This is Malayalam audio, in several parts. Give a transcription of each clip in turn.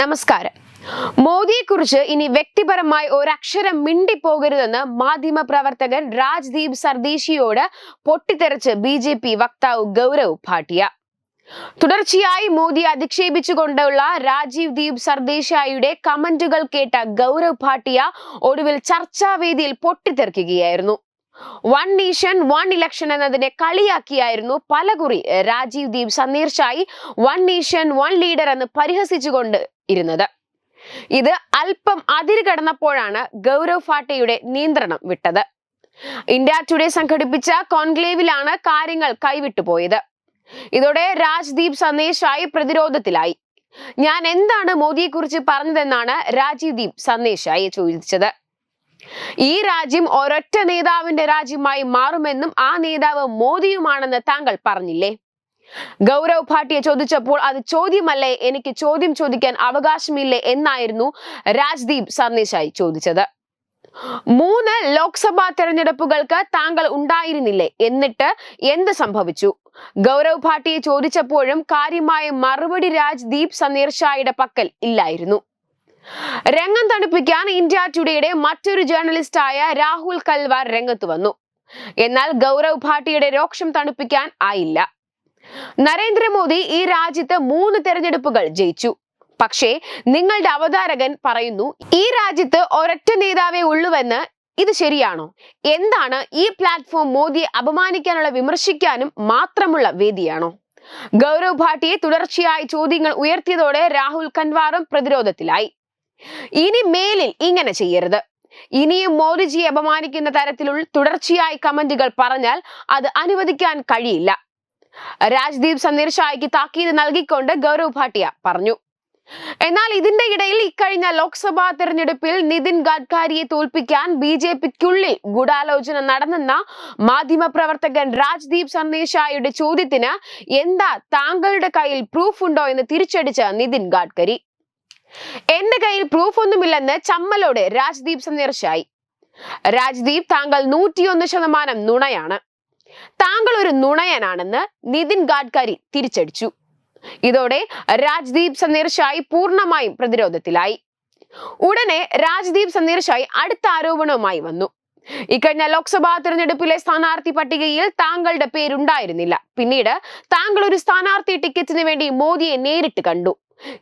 നമസ്കാരം മോദിയെക്കുറിച്ച് ഇനി വ്യക്തിപരമായി ഒരക്ഷരം മിണ്ടിപ്പോകരുതെന്ന് മാധ്യമ പ്രവർത്തകൻ രാജ്ദീപ് സർദേശിയോട് പൊട്ടിത്തെറിച്ച് ബി ജെ പി വക്താവ് ഗൗരവ് ഭാട്ടിയ തുടർച്ചയായി മോദി അധിക്ഷേപിച്ചുകൊണ്ടുള്ള രാജീവ് ദീപ് സർദേശായിയുടെ കമന്റുകൾ കേട്ട ഗൗരവ് ഭാട്ടിയ ഒടുവിൽ ചർച്ചാവേദിയിൽ പൊട്ടിത്തെറിക്കുകയായിരുന്നു വൺ നേഷൻ വൺ ഇലക്ഷൻ എന്നതിനെ കളിയാക്കിയായിരുന്നു പലകുറി Rajdeep Sardesai one nation one leader എന്ന് പരിഹസിച്ചുകൊണ്ട് ഇരുന്നത് ഇത് അല്പം അതിര് കടന്നപ്പോഴാണ് ഗൗരവ് ഫാട്ടയുടെ നിയന്ത്രണം വിട്ടത് ഇന്ത്യ ടുഡേ സംഘടിപ്പിച്ച കോൺക്ലേവിലാണ് കാര്യങ്ങൾ കൈവിട്ടുപോയത് ഇതോടെ രാജ്ദീപ് സന്ദേശായി പ്രതിരോധത്തിലായി ഞാൻ എന്താണ് മോദിയെ കുറിച്ച് പറഞ്ഞതെന്നാണ് രാജീദീപ് സന്ദേശായി ചോദിച്ചത് ഈ രാജ്യം ഒരൊറ്റ നേതാവിന്റെ രാജ്യമായി മാറുമെന്നും ആ നേതാവ് മോദിയുമാണെന്ന് താങ്കൾ പറഞ്ഞില്ലേ ഗൗരവ് ഭാട്ടിയെ ചോദിച്ചപ്പോൾ അത് ചോദ്യമല്ലേ എനിക്ക് ചോദ്യം ചോദിക്കാൻ അവകാശമില്ലേ എന്നായിരുന്നു രാജ്ദീപ് സന്ദേശായി ചോദിച്ചത് മൂന്ന് ലോക്സഭാ തെരഞ്ഞെടുപ്പുകൾക്ക് താങ്കൾ ഉണ്ടായിരുന്നില്ലേ എന്നിട്ട് എന്ത് സംഭവിച്ചു ഗൗരവ് ഭാട്ടിയെ ചോദിച്ചപ്പോഴും കാര്യമായ മറുപടി രാജ്ദീപ് സന്ദേശായിയുടെ പക്കൽ ഇല്ലായിരുന്നു രംഗം തണുപ്പിക്കാൻ ഇന്ത്യ ടുഡേയുടെ മറ്റൊരു ജേർണലിസ്റ്റായ രാഹുൽ കൽവാർ രംഗത്ത് വന്നു എന്നാൽ ഗൗരവ് ഭാട്ടിയുടെ രോക്ഷം തണുപ്പിക്കാൻ ആയില്ല നരേന്ദ്രമോദി ഈ രാജ്യത്ത് മൂന്ന് തെരഞ്ഞെടുപ്പുകൾ ജയിച്ചു പക്ഷേ നിങ്ങളുടെ അവതാരകൻ പറയുന്നു ഈ രാജ്യത്ത് ഒരൊറ്റ നേതാവേ ഉള്ളൂവെന്ന് ഇത് ശരിയാണോ എന്താണ് ഈ പ്ലാറ്റ്ഫോം മോദിയെ അപമാനിക്കാനുള്ള വിമർശിക്കാനും മാത്രമുള്ള വേദിയാണോ ഗൗരവ് ഭാട്ടിയെ തുടർച്ചയായി ചോദ്യങ്ങൾ ഉയർത്തിയതോടെ രാഹുൽ കൻവാറും പ്രതിരോധത്തിലായി ഇനി മേലിൽ ഇങ്ങനെ ചെയ്യരുത് ഇനിയും മോദിജിയെ അപമാനിക്കുന്ന തരത്തിലുള്ള തുടർച്ചയായി കമന്റുകൾ പറഞ്ഞാൽ അത് അനുവദിക്കാൻ കഴിയില്ല രാജ്ദീപ് സന്ദീർ ഷായ്ക്ക് താക്കീത് നൽകിക്കൊണ്ട് ഗൗരവ് ഭാട്ടിയ പറഞ്ഞു എന്നാൽ ഇതിന്റെ ഇടയിൽ ഇക്കഴിഞ്ഞ ലോക്സഭാ തെരഞ്ഞെടുപ്പിൽ നിതിൻ ഗഡ്കാരിയെ തോൽപ്പിക്കാൻ ബി ജെ പിക്കുള്ളിൽ ഗൂഢാലോചന നടന്നെന്ന മാധ്യമപ്രവർത്തകൻ രാജ്ദീപ് സന്ദേശായുടെ ചോദ്യത്തിന് എന്താ താങ്കളുടെ കയ്യിൽ പ്രൂഫ് ഉണ്ടോ എന്ന് തിരിച്ചടിച്ച നിതിൻ ഗഡ്കരി എന്റെ കയ്യിൽ പ്രൂഫ് ഒന്നുമില്ലെന്ന് ചമ്മലോടെ രാജ്ദീപ് സന്ദേശായി രാജ്ദീപ് താങ്കൾ നൂറ്റിയൊന്ന് ശതമാനം നുണയാണ് താങ്കൾ ഒരു നുണയനാണെന്ന് നിതിൻ ഗാഡ്കരി തിരിച്ചടിച്ചു ഇതോടെ രാജ്ദീപ് സന്ദീർഷായി പൂർണ്ണമായും പ്രതിരോധത്തിലായി ഉടനെ രാജ്ദീപ് സന്ദീർഷായി അടുത്ത ആരോപണവുമായി വന്നു ഇക്കഴിഞ്ഞ ലോക്സഭാ തിരഞ്ഞെടുപ്പിലെ സ്ഥാനാർത്ഥി പട്ടികയിൽ താങ്കളുടെ പേരുണ്ടായിരുന്നില്ല പിന്നീട് താങ്കൾ ഒരു സ്ഥാനാർത്ഥി ടിക്കറ്റിന് വേണ്ടി മോദിയെ നേരിട്ട് കണ്ടു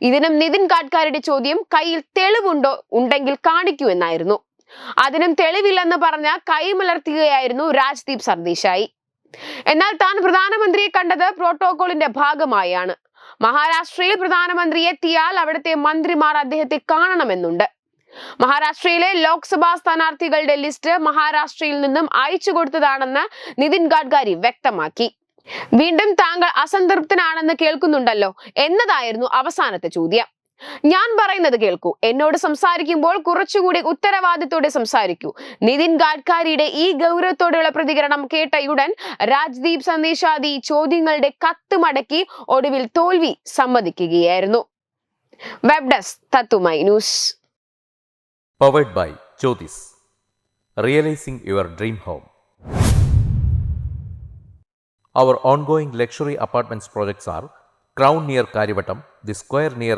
ഇതിനും നിതിൻ ഗാഡ്കാരുടെ ചോദ്യം കയ്യിൽ തെളിവുണ്ടോ ഉണ്ടെങ്കിൽ കാണിക്കൂ എന്നായിരുന്നു അതിനും തെളിവില്ലെന്ന് പറഞ്ഞ കൈമലർത്തുകയായിരുന്നു രാജ്ദീപ് സർദേശായി എന്നാൽ താൻ പ്രധാനമന്ത്രിയെ കണ്ടത് പ്രോട്ടോകോളിന്റെ ഭാഗമായാണ് മഹാരാഷ്ട്രയിൽ പ്രധാനമന്ത്രി എത്തിയാൽ അവിടുത്തെ മന്ത്രിമാർ അദ്ദേഹത്തെ കാണണമെന്നുണ്ട് മഹാരാഷ്ട്രയിലെ ലോക്സഭാ സ്ഥാനാർത്ഥികളുടെ ലിസ്റ്റ് മഹാരാഷ്ട്രയിൽ നിന്നും അയച്ചു കൊടുത്തതാണെന്ന് നിതിൻ ഗഡ്കരി വ്യക്തമാക്കി വീണ്ടും താങ്കൾ അസംതൃപ്തനാണെന്ന് കേൾക്കുന്നുണ്ടല്ലോ എന്നതായിരുന്നു അവസാനത്തെ ചോദ്യം ഞാൻ പറയുന്നത് കേൾക്കൂ എന്നോട് സംസാരിക്കുമ്പോൾ കുറച്ചുകൂടി ഉത്തരവാദിത്തോടെ സംസാരിക്കൂ നിതിൻ ഗാഡ്കാരിയുടെ ഈ ഗൗരവത്തോടെയുള്ള പ്രതികരണം കേട്ടയുടൻ രാജ്ദീപ് സന്ദേശാദി ചോദ്യങ്ങളുടെ കത്ത് മടക്കി ഒടുവിൽ തോൽവി സമ്മതിക്കുകയായിരുന്നു വെബ് ഡെസ്ക് തത്തുമൈ news powered by Jyothis realising your dream home Our ongoing luxury apartments projects are Crown near The Square near